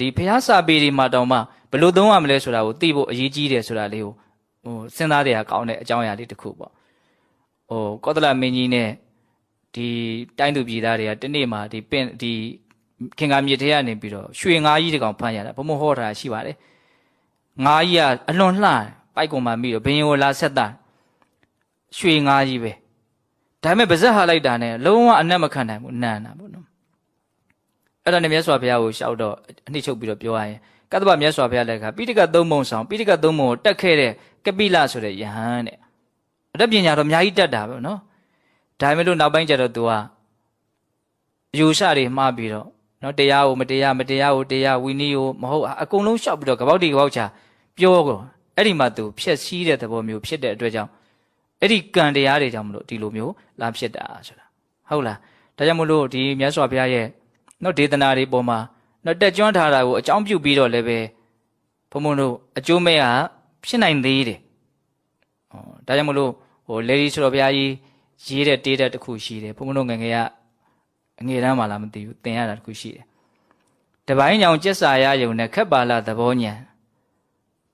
ဒီဖះစာပေတွေမှာတောင်မှဘယ်လိုသုံးရမလဲဆိုတာကိုသိဖို့အရေးကြီးတယ်ဆိုတာလေးကိုဟိုစဉ်းစားတဲ့အကောင်းတဲ့အကြောင်းအရာလေးတစ်ခုပေါ့ဟိုကောသလမင်းကြီးနဲ့ဒီတိုင်းသူပြည်သားတွေကတနေ့မှာဒီပင်ဒီခင်ကားမြစ်ထဲကနေပြီးတော့ရွှေငါးကြီးတကောင်ဖမ်းရတာဘုံမဟောတာရှိပါတယ်ငါးကြီးကအလွန်လှတယ်ပိုက်ကုံမှမိတော့ဘင်းကိုလာဆက်တာရွှေငါးကြီးပဲဒါပေမဲ့ပါဇက်ဟာလိုက်တာနဲ့လုံးဝအနက်မခံနိုင်ဘူးနန်းတာပေါ့နော် အဲ့ဒါနဲ့မြတ်စွာဘုရားကိုရှောက်တော့အနှစ်ချုပ်ပြီးတော့ပြောရရင်ကတ္တဗမြတ်စွာဘုရားလက်ကပိဋကသုံးပုံဆောင်ပိဋကသုံးပုံကိုတက်ခဲ့တဲ့ကပိလဆိုတဲ့ယဟန်တဲ့အတတ်ပညာတော့အများကြီးတက်တာပဲနော်ဒါပေမဲ့လို့နောက်ပိုင်းကျတော့ तू ကအယူဆတွေမှားပြီးတော့နော်တရားကိုမတရားမတရားကိုတရားဝီနည်းကိုမဟုတ်အကုန်လုံးရှောက်ပြီးတော့ကပောက်တီကပောက်ချပြောကုန်အဲ့ဒီမှာ तू ဖြက်စီးတဲ့သဘောမျိုးဖြစ်တဲ့အတွက်ကြောင့်အဲ့ဒီကံတရားတွေကြောင့်မလို့ဒီလိုမျိုးလာဖြစ်တာဆိုတာဟုတ်လားဒါကြောင့်မလို့ဒီမြတ်စွာဘုရားရဲ့ နော်ဒေသနာတွေပေါ်မှာနော်တက်ကျွမ်းထားတာကိုအကြောင်းပြုပြီးတော့လည်းပဲဘုံဘုံတို့အကျိုးမဲ့ကဖြစ်နိုင်သေးတယ်။ဩဒါကြောင့်မလို့ဟိုလေဒီဆိုတော်ဘုရားကြီးရေးတဲ့တေးတဲ့တစ်ခုရှိတယ်ဘုံဘုံတို့ငယ်ငယ်ကအငယ်တန်းမှလားမသိဘူးသင်ရတာတစ်ခုရှိတယ်။တပိုင်းကြောင့်ကျက်စာရယုံနဲ့ခက်ပါလာသဘောညာ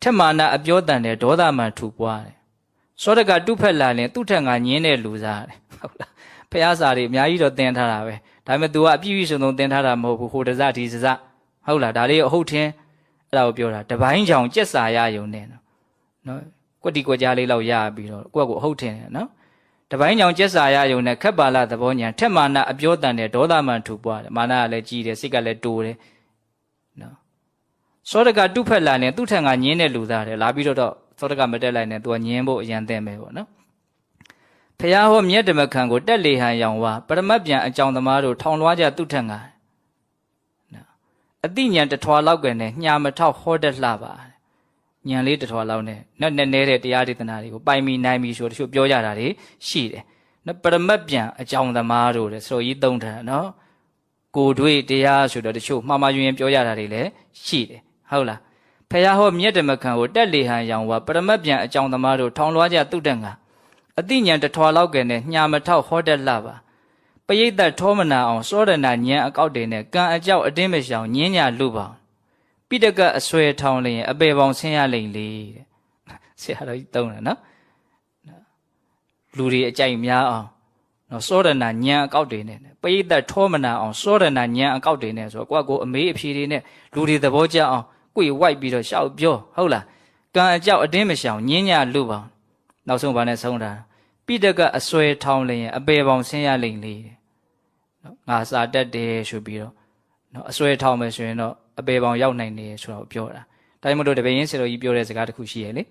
ထက်မာနာအပြောတန်တဲ့ဒေါသမန်ထူပွားတယ်။စောတကတုဖက်လာရင်သူ့ထက်ငါညင်းတဲ့လူစားတယ်ဟုတ်လား။ ဖះစာတွေအများကြီးတော့သင်ထားတာပဲ။ဒါပေမဲ့ तू ကအပြည့်အစုံဆုံးသင်ထားတာမဟုတ်ဘူးဟိုတစဒီစစဟုတ်လားဒါလေးအဟုတ်ထင်းအဲ့ဒါကိုပြောတာတပိုင်းချောင်ကြက်စာရယုံနဲ့နော်နော်ကွက်တီကွက်ကြားလေးလောက်ရပြီးတော့ကိုယ့်ကိုအဟုတ်ထင်းတယ်နော်တပိုင်းချောင်ကြက်စာရယုံနဲ့ခက်ပါလာသဘောညာထက်မာနအပြောတန်တဲ့ဒေါသမန်ထူပွားတယ်မာနကလည်းကြီးတယ်စိတ်ကလည်းတိုးတယ်နော်စောတကတုဖက်လာနေသူ့ထက်ငါညင်းတဲ့လူသားတယ်လာပြီးတော့တော့စောတကမတက်လိုက်နဲ့ तू ကညင်းဖို့အရန်သင့်ပဲပေါ့နော် ဖះဟောမြတ်ဓမ္မခံကိုတက်လေဟန်ရောင်ဝါပရမတ်ပြန်အကြောင်းသမားတို့ထောင်လွှားကြသူ့ထက်ငါနော်အတိညာဏ်တထွာလောက်ကနဲ့ညှာမထောက်ဟောတတ်လှပါညံလေးတထွာလောက်နဲ့နဲ့နဲ့နဲတဲ့တရားဒေသနာတွေကိုပိုင်မီနိုင်မီဆိုတချို့ပြောကြတာတွေရှိတယ်နော်ပရမတ်ပြန်အကြောင်းသမားတို့တဲ့ဆိုကြီးသုံးထားနော်ကိုတွေ့တရားဆိုတော့တချို့မှားမှားယွင်းယွင်းပြောကြတာတွေလည်းရှိတယ်ဟုတ်လားဖះဟောမြတ်ဓမ္မခံကိုတက်လေဟန်ရောင်ဝါပရမတ်ပြန်အကြောင်းသမားတို့ထောင်လွှားကြသူ့တန်က အတိညာဏ်တထွာလောက်ကနဲ့ညှာမထောက်ဟောတတ်လှပါပရိသတ်ထောမနာအောင်စောဒနာညံအကောက်တွေနဲ့ကံအကြောက်အတင်းမရှောင်ညင်းညာလူပါပိတကအဆွဲထောင်းလျင်အပေပေါင်ဆင်းရလိမ့်လေတဲ့ဆရာတော်ကြီးသုံးတယ်နော်လူတွေအကြိုက်များအောင်နော်စောဒနာညံအကောက်တွေနဲ့ပရိသတ်ထောမနာအောင်စောဒနာညံအကောက်တွေနဲ့ဆိုတော့ကိုယ့်ကိုအမေးအဖြေတွေနဲ့လူတွေသဘောကျအောင်ကိုယ်ဝိုက်ပြီးတော့ရှောက်ပြောဟုတ်လားကံအကြောက်အတင်းမရှောင်ညင်းညာလူပါနောက်ဆုံးဘာနဲ့ဆုံးတာ ပိတကအဆွဲထောင်းလျင်အပေပေါင်ဆင်းရလိမ့်လေတဲ့နော်ငါစာတက်တယ်ဆိုပြီးတော့နော်အဆွဲထောင်းမယ်ဆိုရင်တော့အပေပေါင်ရောက်နိုင်တယ်ဆိုတော့ပြောတာဒါကြောင့်မလို့တပည့်ရင်းစေတော်ကြီးပြောတဲ့စကားတစ်ခုရှိရဲ့လေ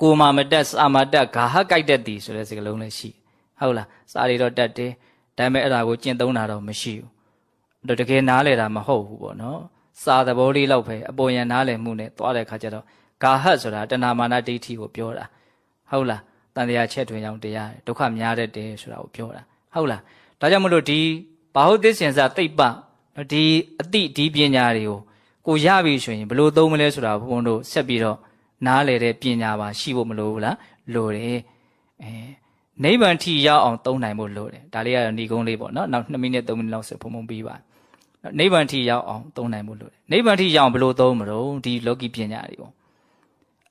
ကိုမာမတက်စာမတက်ဂါဟကြိုက်တတ်သည်ဆိုတဲ့စကားလုံးလည်းရှိဟုတ်လားစာတွေတော့တက်တယ်ဒါပေမဲ့အဲ့ဒါကိုကျင့်သုံးတာတော့မရှိဘူးတော့တကယ်နားလေတာမဟုတ်ဘူးပေါ့နော်စာသဘောလေးလောက်ပဲအပေါ်ယံနားလည်မှုနဲ့သွားတဲ့ခါကျတော့ဂါဟဆိုတာတဏမာနဒိဋ္ဌိကိုပြောတာဟုတ်လား တန်တရားချက်ထွင်အောင်တရားဒုက္ခများတတ်တယ်ဆိုတာကိုပြောတာဟုတ်လားဒါကြောင့်မလို့ဒီဘာဟုတ်သစ္စဉ်စာတိတ်ပဒီအတိဒီပညာတွေကိုကိုရပြီဆိုရင်ဘယ်လိုသုံးမလဲဆိုတာဘုန်းတို့ဆက်ပြီးတော့နားလေတဲ့ပညာပါရှိဖို့မလိုဘူးလားလိုတယ်အဲနိဗ္ဗာန်ထိရောက်အောင်သုံးနိုင်ဖို့လိုတယ်ဒါလေးကတော့ဏီကုန်းလေးပေါ့နော်နောက်2မိနစ်3မိနစ်လောက်ဆိုဖုံဖုံပြီးပါနိဗ္ဗာန်ထိရောက်အောင်သုံးနိုင်ဖို့လိုတယ်နိဗ္ဗာန်ထိရောက်အောင်ဘယ်လိုသုံးမလို့ဒီလောကီပညာတွေပေါ့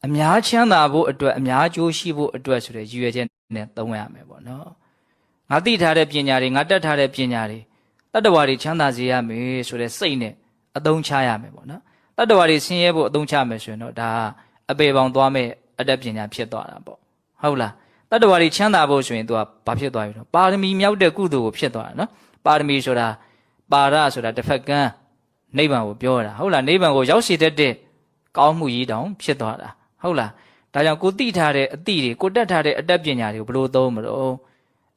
အများချမ်းသာဖို့အတွက်အများကြိုးရှိဖို့အတွက်ဆိုတဲ့ရည်ရွယ်ချက်နဲ့သုံးရမယ်ပေါ့နော်ငါသိထားတဲ့ပညာတွေငါတတ်ထားတဲ့ပညာတွေတတ္တဝါတွေချမ်းသာစေရမယ်ဆိုတဲ့စိတ်နဲ့အသုံးချရမယ်ပေါ့နော်တတ္တဝါတွေဆင်းရဲဖို့အသုံးချမယ်ဆိုရင်တော့ဒါအပေပေါင်သွားမဲ့အတတ်ပညာဖြစ်သွားတာပေါ့ဟုတ်လားတတ္တဝါတွေချမ်းသာဖို့ဆိုရင်သူကဘာဖြစ်သွားပြီတော့ပါရမီမြောက်တဲ့ကုသိုလ်ကိုဖြစ်သွားတာနော်ပါရမီဆိုတာပါရဆိုတာတစ်ဖက်ကန်းနိဗ္ဗာန်ကိုပြောတာဟုတ်လားနိဗ္ဗာန်ကိုရောက်ရှိတတ်တဲ့ကောင်းမှုကြီးတောင်ဖြစ်သွားတာ ဟုတ်လားဒါကြောင့်ကိုသိထားတဲ့အသည့်တွေကိုတက်ထားတဲ့အတတ်ပညာတွေကိုဘယ်လိုသုံးမလို့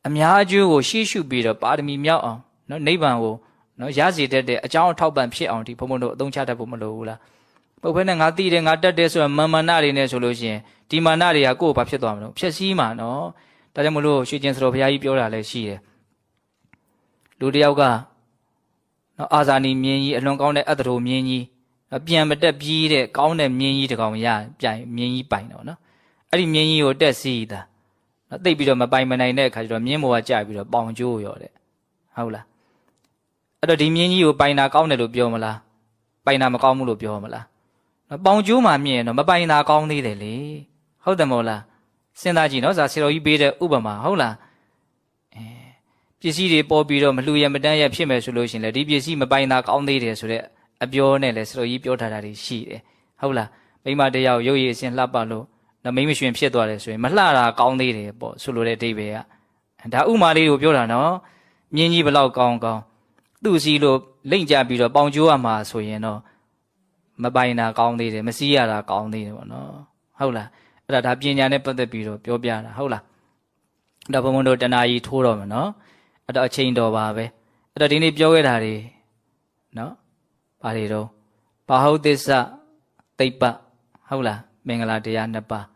အများအကျိုးကိုရှေ့ရှုပြီးတော့ပါရမီမြောက်အောင်နော်နိဗ္ဗာန်ကိုနော်ရစေတတ်တဲ့အကြောင်းအထောက်ပံ့ဖြစ်အောင်ဒီဘုံဘုံတို့အသုံးချတတ်ဖို့မလိုဘူးလားပုတ်ဖဲနဲ့ငါသိတယ်ငါတက်တယ်ဆိုတော့မာမနာတွေနဲ့ဆိုလို့ရှိရင်ဒီမာနတွေကကိုယ့်ကိုဘာဖြစ်သွားမလို့ဖြစ်စည်းမှာနော်ဒါကြောင့်မလို့ရွှေကျင်စတော်ဘုရားကြီးပြောတာလည်းရှိတယ်လူတယောက်ကနော်အာဇာနီမြင်းကြီးအလွန်ကောင်းတဲ့အတ္တရိုမြင်းကြီး ပြန်မတက်ပြီးတဲ့ကောင်းတဲ့မြင်းကြီးတကောင်ရပြန်မြင်းကြီးပိုင်တော့နော်အဲ့ဒီမြင်းကြီးကိုတက်စီးတာနော်တိတ်ပြီးတော့မပိုင်မနိုင်တဲ့အခါကျတော့မြင်းဘောကကြပြီးတော့ပေါင်ကျိုးရောတဲ့ဟုတ်လားအဲ့တော့ဒီမြင်းကြီးကိုပိုင်တာကောင်းတယ်လို့ပြောမလားပိုင်တာမကောင်းဘူးလို့ပြောမလားနော်ပေါင်ကျိုးမှမြင်ရင်တော့မပိုင်တာကောင်းသေးတယ်လေဟုတ်တယ်မို့လားစဉ်းစားကြည့်နော်ဇာဆရာတော်ကြီးပေးတဲ့ဥပမာဟုတ်လားအဲပစ္စည်းတွေပေါ်ပြီးတော့မလှူရမတန်းရဖြစ်မယ်ဆိုလို့ရှိရင်လေဒီပစ္စည်းမပိုင်တာကောင်းသေးတယ်ဆိုတဲ့ အပြောနဲ့လေဆရာတော်ကြီးပြောထားတာတွေရှိတယ်ဟုတ်လားမိမတယောက်ရုပ်ရည်အစဉ်လှပလို့နမိတ်မရွှင်ဖြစ်သွားတယ်ဆိုရင်မလှတာကောင်းသေးတယ်ပေါ့ဆိုလိုတဲ့အဓိပ္ပာယ်ကဒါဥမာလေးကိုပြောတာနော်မြင်းကြီးဘလောက်ကောင်းကောင်းသူ့စီလို့လိမ့်ကြပြီးတော့ပေါင်ကျိုးရမှာဆိုရင်တော့မပိုင်တာကောင်းသေးတယ်မစည်းရတာကောင်းသေးတယ်ပေါ့နော်ဟုတ်လားအဲ့ဒါဒါပညာနဲ့ပတ်သက်ပြီးတော့ပြောပြတာဟုတ်လားအဲ့ဒါဘုံဘုံတို့တဏှာကြီးထိုးတော့မယ်နော်အဲ့တော့အချိန်တော်ပါပဲအဲ့တော့ဒီနေ့ပြောခဲ့တာတွေနော် ဘာတွေတော့ဘာဟုတ်သစ္စာတိပ္ပဟုတ်လားမင်္ဂလာတရားနှစ်ပါး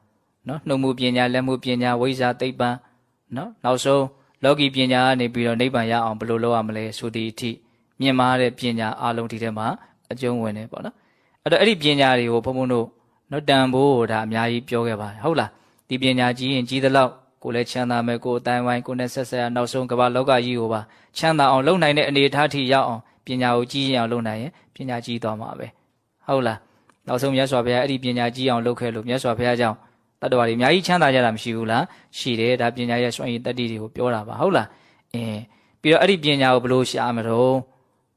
နော်နှုတ်မှုပညာလက်မှုပညာဝိဇ္ဇာတိပ္ပံနော်နောက်ဆုံးလောကီပညာကနေပြီးတော့နိဗ္ဗာန်ရအောင်ဘယ်လိုလုပ်ရမလဲဆိုသည့်အထိမြင်မာတဲ့ပညာအလုံးဒီထဲမှာအကျုံးဝင်နေပေါ့နော်အဲ့တော့အဲ့ဒီပညာတွေကိုဘုံဘုံတို့နော်တန်ဖို့ဒါအများကြီးပြောခဲ့ပါတယ်ဟုတ်လားဒီပညာကြီးရင်ကြီးသလောက်ကိုလည်းချမ်းသာမယ်ကိုယ်အတိုင်းဝိုင်းကိုနဲ့ဆက်ဆက်ရနောက်ဆုံးကမ္ဘာလောကကြီးကိုပါချမ်းသာအောင်လုပ်နိုင်တဲ့အနေအထားထိရောက်အောင် ပညာကိုကြီးရင်အောင်လုပ်နိုင်ရင်ပညာကြီးသွားမှာပဲဟုတ်လားနောက်ဆုံးမြတ်စွာဘုရားအဲ့ဒီပညာကြီးအောင်လုပ်ခဲ့လို့မြတ်စွာဘုရားကြောင့်တတ္တဝါတွေအများကြီးချမ်းသာကြတာမရှိဘူးလားရှိတယ်ဒါပညာရဲ့စွန့်ရည်တတ္တိတွေကိုပြောတာပါဟုတ်လားအင်းပြီးတော့အဲ့ဒီပညာကိုဘယ်လိုရှာမလို့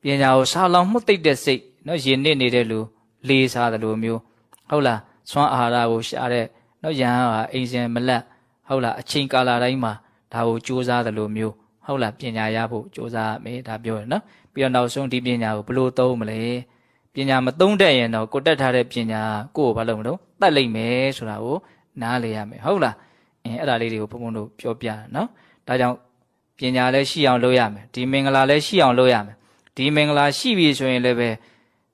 ပညာကိုစာလောင်မှုတ်သိပ်တဲ့စိတ်နော်ယဉ်နစ်နေတဲ့လူလေးစားတယ်လို့မျိုးဟုတ်လားဆွမ်းအာဟာရကိုရှာတဲ့နော်ယဟန်ဟာအိမ်စင်မလက်ဟုတ်လားအချိန်ကာလတိုင်းမှာဒါကိုစူးစမ်းတယ်လို့မျိုးဟုတ်လားပညာရဖို့စူးစမ်းရမယ်ဒါပြောရနော် ပြီးတော့နောက်ဆုံးဒီပညာကိုဘယ်လိုသုံးမလဲပညာမသုံးတတ်ရင်တော့ကိုတက်ထားတဲ့ပညာကိုကိုဘာလုပ်မလို့တတ်လိုက်မယ်ဆိုတာကိုနားလေရမယ်ဟုတ်လားအင်းအဲ့ဒါလေးတွေကိုဘုံဘုံတို့ပြောပြနော်ဒါကြောင့်ပညာလည်းရှိအောင်လုပ်ရမယ်ဒီမင်္ဂလာလည်းရှိအောင်လုပ်ရမယ်ဒီမင်္ဂလာရှိပြီဆိုရင်လည်းပဲ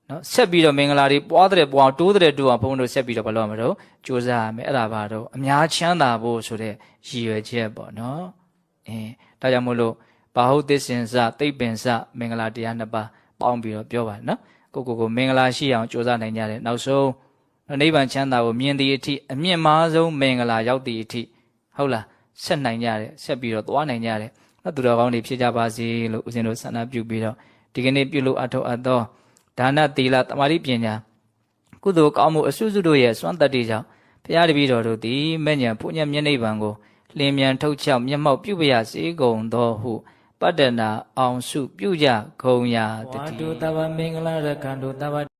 နော်ဆက်ပြီးတော့မင်္ဂလာတွေပွားတဲ့ပွားတိုးတဲ့တိုးအောင်ဘုန်းတို့ဆက်ပြီးတော့ဘာလို့ရမလို့ကြိုးစားရမယ်အဲ့ဒါပါတော့အများချမ်းသာဖို့ဆိုတဲ့ရည်ရွယ်ချက်ပေါ့နော်အင်းဒါကြောင့်မို့လို့ ဘာဟုတ်သစ္စင်စတိတ်ပင်စမင်္ဂလာတရားနှစ်ပါးပေါင်းပြီးတော့ပြောပါနော်ကိုကိုကိုမင်္ဂလာရှိအောင်ကြိုးစားနိုင်ကြတယ်နောက်ဆုံးနိဗ္ဗာန်ချမ်းသာကိုမြင်သည့်အထိအမြင့်မားဆုံးမင်္ဂလာရောက်သည့်အထိဟုတ်လားဆက်နိုင်ကြတယ်ဆက်ပြီးတော့သွားနိုင်ကြတယ်နော်သူတော်ကောင်းတွေဖြစ်ကြပါစေလို့ဦးဇင်းတို့ဆန္ဒပြုပြီးတော့ဒီကနေ့ပြုလို့အထောက်အပ်သောဒါနသီလတမာတိပညာကုသိုလ်ကောင်းမှုအစွစုတို့ရဲ့စွမ်းတတ္တိကြောင့်ဘုရားတပည့်တော်တို့သည်မဲ့ညာပုညမျက်နှိပ်ပံကိုလင်းမြန်ထုတ်ချောက်မျက်မှောက်ပြုပရစေကုန်သောဟု ပတ္တနာအောင်စုပြုကြဂုံရာတဝါတိတုတဗ္ဗမင်္ဂလာရကန္တုတဗ္ဗ